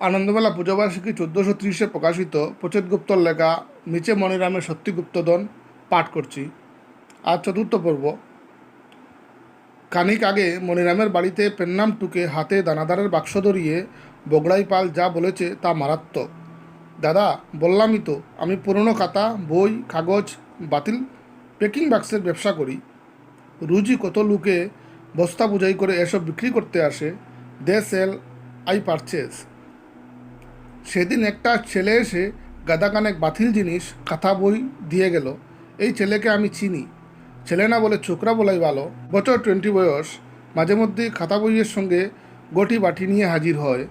আনন্দমেলা পূজাবার্ষিকী চোদ্দোশো ত্রিশে প্রকাশিত প্রচেত গুপ্তর লেখা নিচে মণিরামের সত্যি গুপ্তধন পাঠ করছি। আর চতুর্থ পর্ব। খানিক আগে মণিরামের বাড়িতে পেন্নাম টুকে হাতে দানাদারের বাক্স ধরিয়ে বগড়াই পাল যা বলেছে তা মারাত্মক। দাদা, বললামই তো, আমি পুরনো খাতা, বই, কাগজ, বাতিল, প্যাকিং বাক্সের ব্যবসা করি। রুজি কত লোকে বস্তা বুঝাই করে এসব বিক্রি করতে আসে? They sell, I purchase. সেদিন একটা ছেলে এসে গাদাকানেক বাতিল জিনিস, কাঁথা বই দিয়ে গেল। এই ছেলেকে আমি চিনি। ছেলে না বলে ছোকরা বলাই ভালো। বছর টোয়েন্টি বয়স। মাঝে মধ্যে খাতা বইয়ের সঙ্গে গটি বাটি নিয়ে হাজির হয়।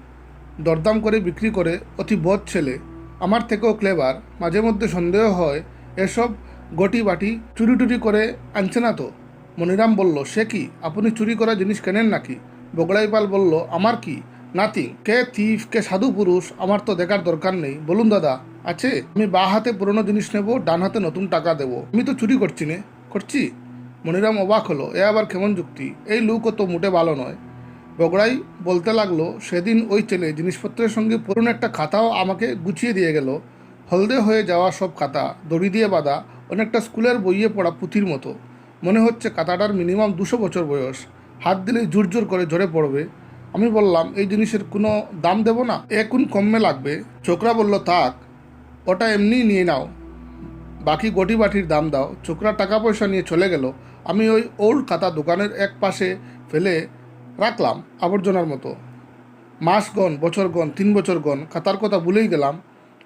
দরদাম করে বিক্রি করে অতি বদ ছেলে। আমার থেকেও ক্লেবার মাঝে মধ্যে সন্দেহ হয়, এসব গটি বাটি চুরি টুরি করে আনছে না তো? মনিরাম বলল, সে কি? আপনি চুরি করা জিনিস কেনেন নাকি? বগড়াইপাল বলল, আমার কি? নাথিং কে থিফ, কে সাধু পুরুষ, আমার তো দেখার দরকার নেই। বলুন দাদা, আছে? আমি বা হাতে পুরনো জিনিস নেব, ডান হাতে নতুন টাকা দেবো। আমি তো চুরি করছি নে। করছি? মনিরাম অবাক হলো, এ আবার কেমন যুক্তি? এই লুকও তো মোটে ভালো নয়। বগড়াই বলতে লাগল, সেদিন ওই ছেলে জিনিসপত্রের সঙ্গে পুরনো একটা খাতাও আমাকে গুছিয়ে দিয়ে গেল। হলদে হয়ে যাওয়া সব খাতা, দড়ি দিয়ে বাঁধা, অনেকটা স্কুলের বইয়ে পড়া পুঁথির মতো। মনে হচ্ছে খাতাটার মিনিমাম দুশো বছর বয়স। হাত দিলেই জোর জোর করে ঝরে পড়বে। আমি বললাম, এই জিনিসের কোনো দাম দেবো না। এ কোন কমে লাগবে। ছোকরা বলল, থাক, ওটা এমনি নিয়ে নাও। বাকি গটি বাটির দাম দাও। ছোকরা টাকা পয়সা নিয়ে চলে গেল। আমি ওই ওল্ড খাতা দোকানের এক পাশে ফেলে রাখলাম আবর্জনার মতো। মাস গণ, বছর গণ, তিন বছর গণ, খাতার কথা ভুলেই গেলাম।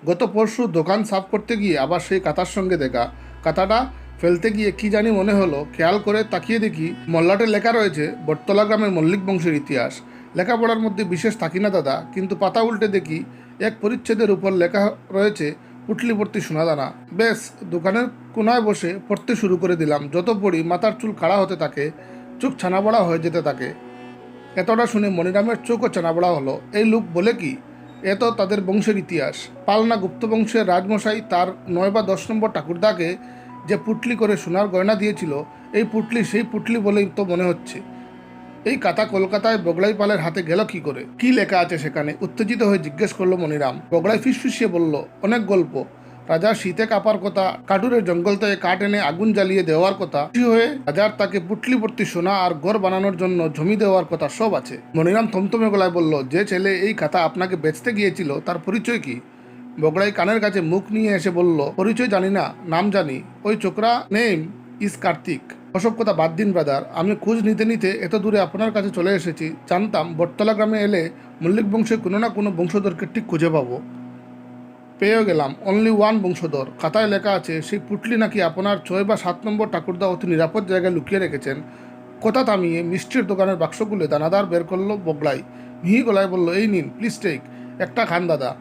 গত পরশু দোকান সাফ করতে গিয়ে আবার সেই কাতার সঙ্গে দেখা। কাতাটা ফেলতে গিয়ে কি জানি মনে হলো, খেয়াল করে তাকিয়ে দেখি মল্লাটে লেখা রয়েছে, বটতলা গ্রামের মল্লিক বংশের ইতিহাস। লেখাপড়ার মধ্যে বিশেষ থাকি না দাদা, কিন্তু পাতা উল্টে দেখি এক পরিচ্ছেদের উপর লেখা রয়েছে, পুটলিবর্তী সোনাদানা। বেশ, দোকানের কোনায় বসে পড়তে শুরু করে দিলাম। যত পড়ি মাথার চুল খাড়া হতে থাকে, চোখ ছানাবড়া হয়ে যেতে থাকে। এতটা শুনে মনিরামের চোখও চানাবড়া হলো। এই লোক বলে কি? এ তো তাদের বংশের ইতিহাস। পালনা গুপ্ত বংশের রাজমশাই তার নয় বা দশ নম্বর ঠাকুরদাকে যে পুটলি করে সোনার গয়না দিয়েছিল, এই পুটলি সেই পুটলি বলেই তো মনে হচ্ছে। এই কাতা কলকাতায় বগলাই পালের হাতে গেল কি করে? কি লেখা আছে সেখানে? উত্তেজিত হয়ে জিজ্ঞেস করল মনিরাম। বগলাই ফিসফিসিয়ে বলল, অনেক গল্প। রাজার শীতে কাপার কথা, কাটুরের জঙ্গল থেকে কাঠ এনে আগুন জ্বালিয়ে দেওয়ার কথা হয়ে রাজার তাকে পুটলি ভর্তি সোনা আর গড় বানানোর জন্য জমি দেওয়ার কথা সব আছে। মনিরাম থমথমে গলায় বলল, যে ছেলে এই খাতা আপনাকে বেচতে গিয়েছিল, তার পরিচয় কি? বগড়াই কানের কাছে মুখ নিয়ে এসে বলল, পরিচয় জানি না, নাম জানি। ওই ছোকরা নেম ইস কার্তিক। ওসব কথা বাদ দিন ব্রাদার আমি খোঁজ নিতে নিতে এত দূরে আপনার কাছে চলে এসেছি। জানতাম বটতলা গ্রামে এলে মল্লিক বংশে কোনো না কোনো বংশধরকে ঠিক খুঁজে পাবো। পেয়েও গেলাম। অনলি ওয়ান বংশধর। খাতায় লেখা আছে, সেই পুটলি নাকি আপনার ছয় বা সাত নম্বর ঠাকুরদা অতি নিরাপদ জায়গায় লুকিয়ে রেখেছেন। কথা থামিয়ে মিষ্টির দোকানের বাক্সগুলো দানাদার বের করল বগলাই। মিহি গলায় বলল, এই নিন প্লিজ টেক একটা খান, দাদা।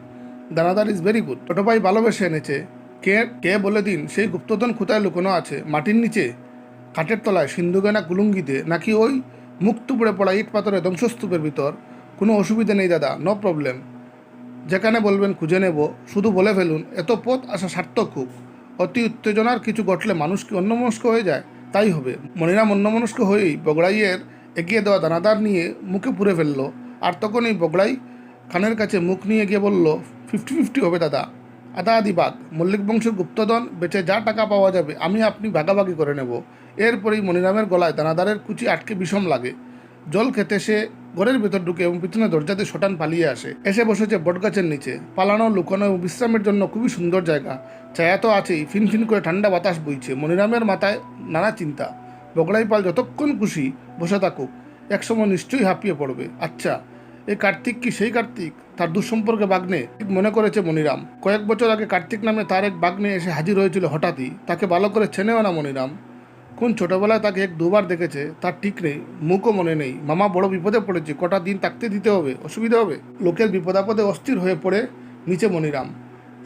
দানাদার ইজ ভেরি গুড ছোটো ভাই ভালোবেসে এনেছে। কে কে বলে দিন? সেই গুপ্তধন কোথায় লুকোনো আছে? মাটির নিচে? কাঠের তলায় সিন্ধুগানা কুলুঙ্গিতে, নাকি ওই মুক্ত পড়ে ইট পাথরের ধ্বংসস্তূপের ভিতর? কোনো অসুবিধা নেই দাদা নো প্রবলেম যেখানে বলবেন খুঁজে নেব। শুধু বলে ফেলুন, এত পথ আসা সার্থক খুব। অতি উত্তেজনার কিছু ঘটলে মানুষ কি অন্যমনস্ক হয়ে যায়? তাই হবে। মনিরাম অন্যমনস্ক হয়েই বগড়াইয়ের এগিয়ে দেওয়া দানাদার নিয়ে মুখে পুরে ফেলল। আর তখন এই বগড়াই খানের কাছে মুখ নিয়ে গিয়ে বলল, ফিফটি ফিফটি হবে দাদা। আদা আদি বাঘ মল্লিক বংশের গুপ্তধন বেচে যা টাকা পাওয়া যাবে, আমি আপনি ভাগাভাগি করে নেব। এরপরেই মনিরামের গলায় দানাদারের কুচি আটকে বিষম লাগে। জল খেতে সে ঘরের ভেতর ঢুকে এবং পিছনে দরজাতে শটান পালিয়ে আসে। এসে বসেছে বটগাছের নিচে। পালানো, লুকানো এবং বিশ্রামের জন্য খুবই সুন্দর জায়গা। ছায়া তো আছেই, ফিনফিন করে ঠান্ডা বাতাস বইছে। মনিরামের মাথায় নানা চিন্তা। বগড়াই পাল যতক্ষণ খুশি বসে থাকুক, একসময় নিশ্চয়ই হাঁপিয়ে পড়বে। আচ্ছা এই কার্তিক কি সেই কার্তিক? তার দুঃসম্পর্কে বাগ্নে মনে করেছে মনিরাম। কয়েক বছর আগে কার্তিক নামে তার এক বাগ্নে এসে হাজির হয়েছিল হঠাৎই। তাকে ভালো করে চেনেও না মনিরাম। কোন ছোটবেলায় তাকে এক দুবার দেখেছে, তার ঠিক নেই, মুখও মনে নেই। মামা বড় বিপদে পড়েছে, কটা দিন থাকতে দিতে হবে, অসুবিধা হবে? লোকের বিপদাপদে অস্থির হয়ে পড়ে নিচে মনিরাম।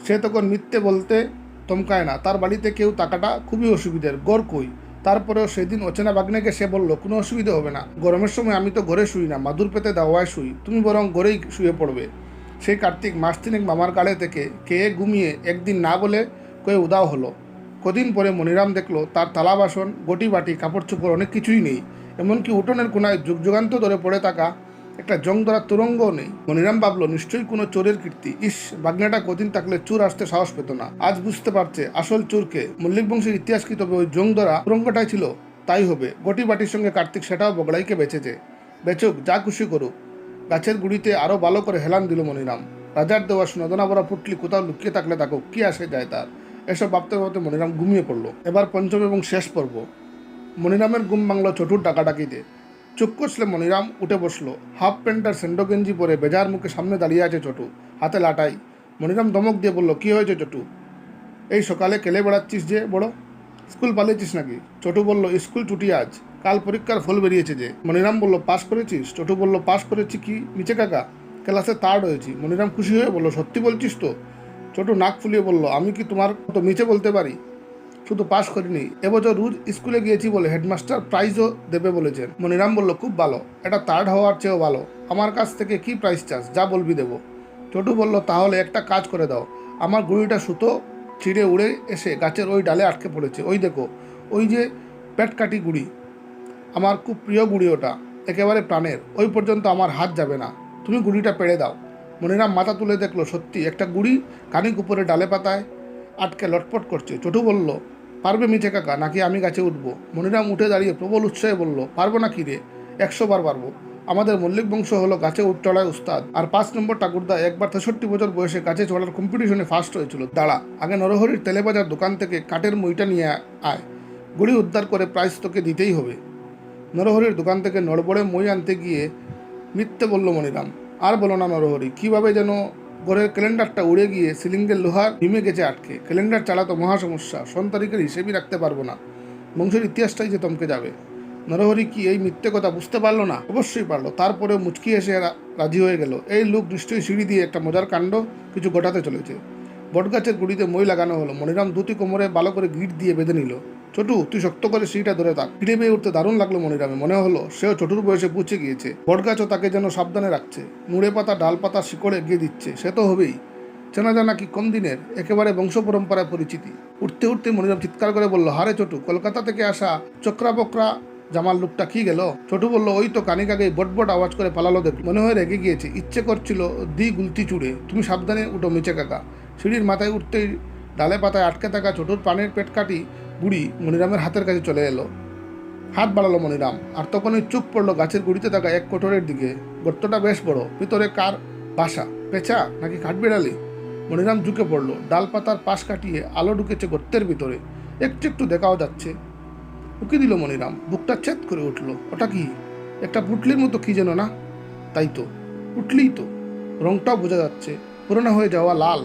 সে তখন মিথ্যে বলতে তমকায় না। তার বাড়িতে কেউ টাকাটা খুবই অসুবিধের। গড় কই? তারপরেও সেদিন অচেনা বাগ্নেকে সে বলল, কোনো অসুবিধা হবে না। গরমের সময় আমি তো ঘরে শুই না, মাদুর পেতে দাওয়ায় শুই। তুমি বরং ঘরেই শুয়ে পড়বে। সেই কার্তিক মাস তিনেক মামার কালে থেকে কে ঘুমিয়ে একদিন না বলে কয়ে উদাও হলো। কদিন পরে মনিরাম দেখল, তার থালা বাসন, গটি বাটি, কাপড় চোপড় অনেক কিছুই নেই। এমনকি উঠোনের কোনায় যুগযুগান্ত ধরে পড়ে থাকা একটা জং ধরা তুরঙ্গও নেই। মনিরাম ভাবলো, নিশ্চয়ই কোনো চোরের কীর্তি। ইস, বাগনাটা কদিন থাকলে চোর আসতে সাহস পেত না। আজ বুঝতে পারছে আসল চোরকে। মল্লিক বংশের ইতিহাস কি? তবে ওই জং ধরা তুরঙ্গটাই ছিল, তাই হবে। গটি বাটির সঙ্গে কার্তিক সেটাও বগড়াইকে বেঁচেছে। বেচুক, যা খুশি করুক। গাছের গুড়িতে আরও ভালো করে হেলান দিল মনিরাম। রাজার দেওয়া সোনাদনা বড়া পুটলি কোথাও লুকিয়ে থাকলে তাকে কি আসে যায় তার? এসব ভাবতে ভাবতে মনিরাম ঘুমিয়ে পড়ল। এবার পঞ্চম এবং শেষ পর্ব। মনিরামের ঘুম বাংলা চটুর ডাকাডাকিতে। চুপ কষলে মনিরাম, উঠে বসল। হাফ প্যান্ট আর সেন্ডো গেঞ্জি পরে বেজার মুখে সামনে দাঁড়িয়ে আছে চটু, হাতে লাটাই। মনিরাম দমক দিয়ে বলল, কি হয়েছে চটু? এই সকালে কেলে বেড়াচ্ছিস যে, বড়? স্কুল পালিয়েছিস নাকি? চটু বলল, স্কুল ছুটি আজ, কাল পরীক্ষার ফল বেরিয়েছে যে। মনিরাম বলল, পাস করেছিস? চটু বলল, পাস করেছি কি? নিচে কাকা, ক্লাসে থার্ড হয়েছি মনিরাম খুশি হয়ে বলল, সত্যি বলছিস তো? চটু নাক ফুলিয়ে বলল, আমি কি তোমার তো মিছে বলতে পারি? শুধু পাশ করিনি, এবছর রোজ স্কুলে গিয়েছি বলে হেডমাস্টার প্রাইজও দেবে বলেছেন। মনিরাম বলল, খুব ভালো, এটা থার্ড হওয়ার চেয়েও ভালো। আমার কাছ থেকে কি প্রাইস চাস, যা বলবি দেবো। ছোটু বলল, তাহলে একটা কাজ করে দাও, আমার গুড়িটা সুতো ছিঁড়ে উড়ে এসে গাছের ওই ডালে আটকে পড়েছে। ওই দেখো, ওই যে পেটকাটি গুড়ি, আমার খুব প্রিয় গুড়ি ওটা, একেবারে প্রাণের, ওই পর্যন্ত আমার হাত যাবে না। তুমি গুড়িটা পেড়ে দাও। মনিরাম মাথা তুলে দেখল, সত্যি, একটা গুড়ি কানিক উপরে ডালে পাতায় আটকে লটপট করছে। চটু বলল পারবে মিঠে কাকা, নাকি আমি গাছে উঠবো? মনিরাম উঠে দাঁড়িয়ে প্রবল উৎসাহে বলল, পারব না কি রে একশো বার পারব। আমাদের মল্লিক বংশ হলো গাছে উঠচড়ায় উস্তাদ। আর পাঁচ নম্বর ঠাকুরদা একবার তেষট্টি বছর বয়সে গাছে চড়ার কম্পিটিশনে ফার্স্ট হয়েছিল। দাঁড়া, আগে নরহরির তেলেবাজার দোকান থেকে কাঠের মুইটা নিয়ে আয়। গুড়ি উদ্ধার করে প্রাইস তোকে দিতেই হবে। নরহরির দোকান থেকে নড়বড়ে মই আনতে গিয়ে মিথ্যে বলল মনিরাম, আর বলো না নরহরি, কীভাবে যেন ঘরের ক্যালেন্ডারটা উড়ে গিয়ে সিলিংয়ের লোহার হিমে গেছে আটকে। ক্যালেন্ডার চালাতো মহা সমস্যা সন তারিখের হিসেবই রাখতে পারব না। বংশের ইতিহাসটাই যে তমকে যাবে। নরহরি কি এই মিথ্যে কথা বুঝতে পারল না? অবশ্যই পারল। তারপরে মুচকি এসে রাজি হয়ে গেল। এই লোক নিশ্চয়ই সিঁড়ি দিয়ে একটা মজার কাণ্ড কিছু ঘটাতে চলেছে। বটগাছের গুড়িতে মই লাগানো হলো। মনিরাম দুটি কোমরে ভালো করে গিট দিয়ে বেঁধে নিল। ছোটু তুই শক্ত করে সিঁড়িটা ধরে থাক। ফিরে পেয়ে উঠতে দারুণ লাগল মনিরামে মনে হলো, সেও ছোটুর বয়সে পৌঁছে গিয়েছে। বটগাছও তাকে যেন সাবধানে রাখছে। নুড়ে পাতা, ডাল পাতা, শিকড়ে এগিয়ে দিচ্ছে। সে তো হবেই। চেনা জানা কি কম দিনের, একেবারে বংশ পরম্পরায় পরিচিতি। উঠতে উঠতে মনিরাম চিৎকার করে বলল, হারে ছোটু কলকাতা থেকে আসা চক্রা বকরা জামার লোকটা কি গেল? ছোটু বলল, ওই তো আগেই বট বট আওয়াজ করে পালালো দেখ মনে হয় রেগে গিয়েছে। ইচ্ছে করছিল দি গুলতি চুড়ে। তুমি সাবধানে উঠো মিচে কাকা। সিঁড়ির মাথায় উঠতেই ডালে পাতায় আটকে থাকা ছোটুর পানের পেট কাটি বুড়ি মনিরামের হাতের কাছে চলে এলো। হাত বাড়ালো মনিরাম আর তখনই চুপ পড়ল গাছের গুড়িতে থাকা এক কোটরের দিকে। গর্তটা বেশ বড়, ভিতরে কার বাসা? পেঁচা নাকি কাঠবিড়ালি মনিরাম ঝুঁকে পড়ল ডাল পাতার পাশ কাটিয়ে আলো ঢুকেছে গর্তের ভিতরে। একটু একটু দেখাও যাচ্ছে। উকি দিল মনিরাম বুকটা চেত করে উঠল। ওটা কি? একটা পুটলির মতো কি যেন না? তাই তো, পুটলিই তো। রংটাও বোঝা যাচ্ছে, পুরনো হয়ে যাওয়া লাল।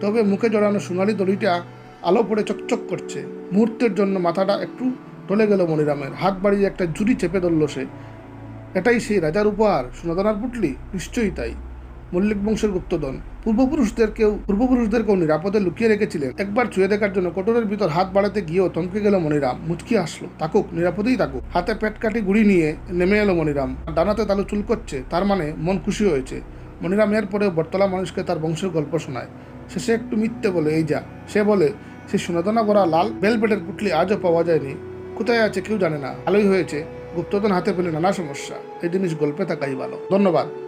তবে মুখে জড়ানো সোনালি দড়িটা আলো পড়ে চকচক করছে। মুহূর্তের জন্য মাথাটা একটু টলে গেল মনিরামের। হাত বাড়িয়ে একটা জুড়ি চেপে ধরল সে। এটাই সেই রাজার উপহার, সোনাদানার পুটলি? নিশ্চয়ই তাই। মল্লিক বংশের গুপ্তধন। পূর্বপুরুষদের কেউ পূর্বপুরুষদেরকেও নিরাপদে লুকিয়ে রেখেছিলেন। একবার ছুঁয়ে দেখার জন্য কোটরের ভিতর হাত বাড়াতে গিয়েও থমকে গেল মনিরাম। মুচকি আসলো তাকুক, নিরাপদেই তাকুক। হাতে পেট কাটি গুড়ি নিয়ে নেমে এলো মনিরাম। ডানাতে তালু চুল করছে তার মানে মন খুশি হয়েছে। মনিরাম এরপরে বটতলা মানুষকে তার বংশের গল্প শোনায়। শেষে একটু মিথ্যে বলে, এই যা। সে বলে সে সুনাদনা ভরা লাল বেলবেটের পুটলি আজও পাওয়া যায়নি। কোথায় আছে কেউ জানে না। ভালোই হয়েছে। গুপ্তধন হাতে পেলে নানা সমস্যা। এই জিনিস গল্পে থাকাই ভালো। ধন্যবাদ।